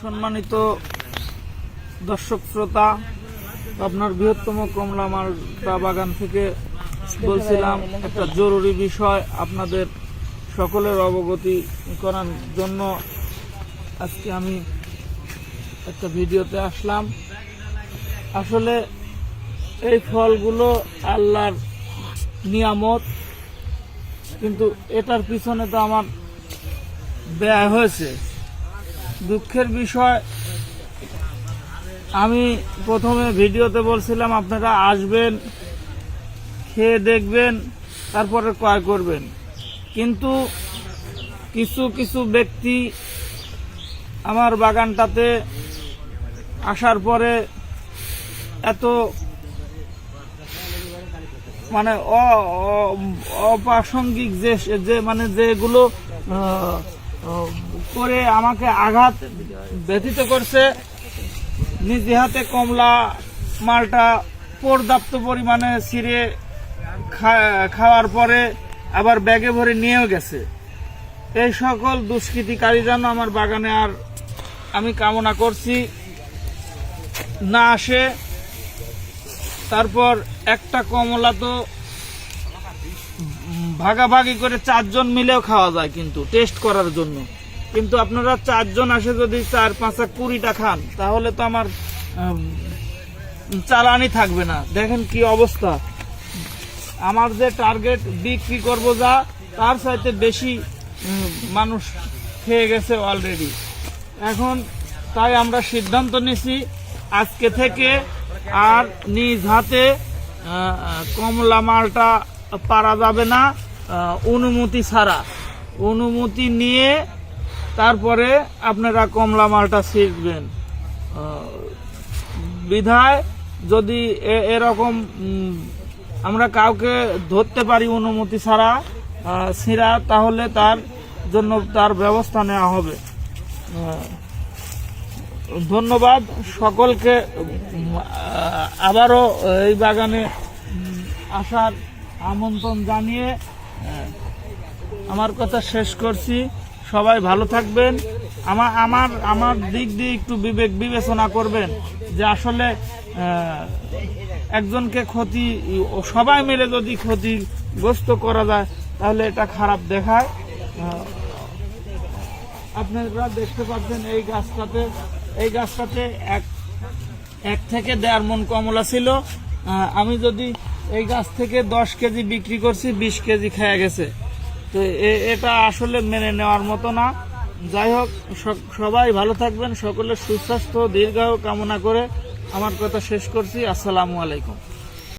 সম্মানিত দর্শক শ্রোতা, আপনার বৃহত্তম কমলা মালটা বাগান থেকে বলছিলাম, একটা জরুরি বিষয় আপনাদের সকলের অবগতি করার জন্য আজকে আমি একটা ভিডিওতে আসলাম। আসলে এই ফলগুলো আল্লাহর নিয়ামত, কিন্তু এটার পিছনে তো আমার ব্যয় হয়েছে। দুঃখের বিষয়, আমি প্রথমে ভিডিওতে বলছিলাম, আপনারা আসবেন, খেয়ে দেখবেন, তারপরে ক্রয় করবেন। কিন্তু কিছু কিছু ব্যক্তি আমার বাগানটাতে আসার পরে এত মানে অপ্রাসঙ্গিক যে মানে যেগুলো করে আমাকে আঘাত ব্যথিত করছে। নিজে হাতে কমলা, মালটা পর্যাপ্ত পরিমাণে ছিঁড়ে খাওয়ার পরে আবার ব্যাগে ভরে নিয়েও গেছে। এই সকল দুষ্কৃতিকারী যেন আমার বাগানে আর আমি কামনা করছি। না আসে, তারপর একটা কমলা তো ভাগাভাগি করে চারজন মিলেও খাওয়া যায় কিন্তু, টেস্ট করার জন্য। কিন্তু আপনারা চারজন আসে যদি চার, পাঁচা কুড়িটা খান, তাহলে তো আমার চালানি থাকবে না। দেখেন কি অবস্থা। আমার যে টার্গেট বিক্রি করব যা, তার চাইতে বেশি মানুষ খেয়ে গেছে অলরেডি এখন তাই আমরা সিদ্ধান্ত নিছি, আজকে থেকে আর নিজ হাতে কমলা মালটা পারা যাবে না অনুমতি ছাড়া। অনুমতি নিয়ে তারপরে আপনারা কমলা মালটা শিখবেন বিধায় যদি এরকম আমরা কাউকে ধরতে পারি অনুমতি ছাড়া ছিঁড়া, তাহলে তার জন্য তার ব্যবস্থা নেওয়া হবে। ধন্যবাদ সকলকে আবারও এই বাগানে আসার আমন্ত্রণ জানিয়ে আমার কথা শেষ করছি। সবাই ভালো থাকবেন। আমার আমার আমার দিক দিয়ে একটু বিবেক বিবেচনা করবেন যে আসলে একজনকে ক্ষতি, সবাই মিলে যদি ক্ষতিগ্রস্ত করা যায়, তাহলে এটা খারাপ দেখায়। আপনারা দেখতে পাচ্ছেন এই গাছটাতে এই গাছটাতে এক এক থেকে দেড় মন কমলা ছিল। আমি যদি এই গাছ থেকে দশ কেজি বিক্রি করছি, বিশ কেজি খেয়ে গেছে। তো এটা আসলে মেনে নেওয়ার মতো না। যাই হোক সবাই ভালো থাকবেন সকলের সুস্বাস্থ্য, দীর্ঘায়ু কামনা করে আমার কথা শেষ করছি। আসসালামু আলাইকুম।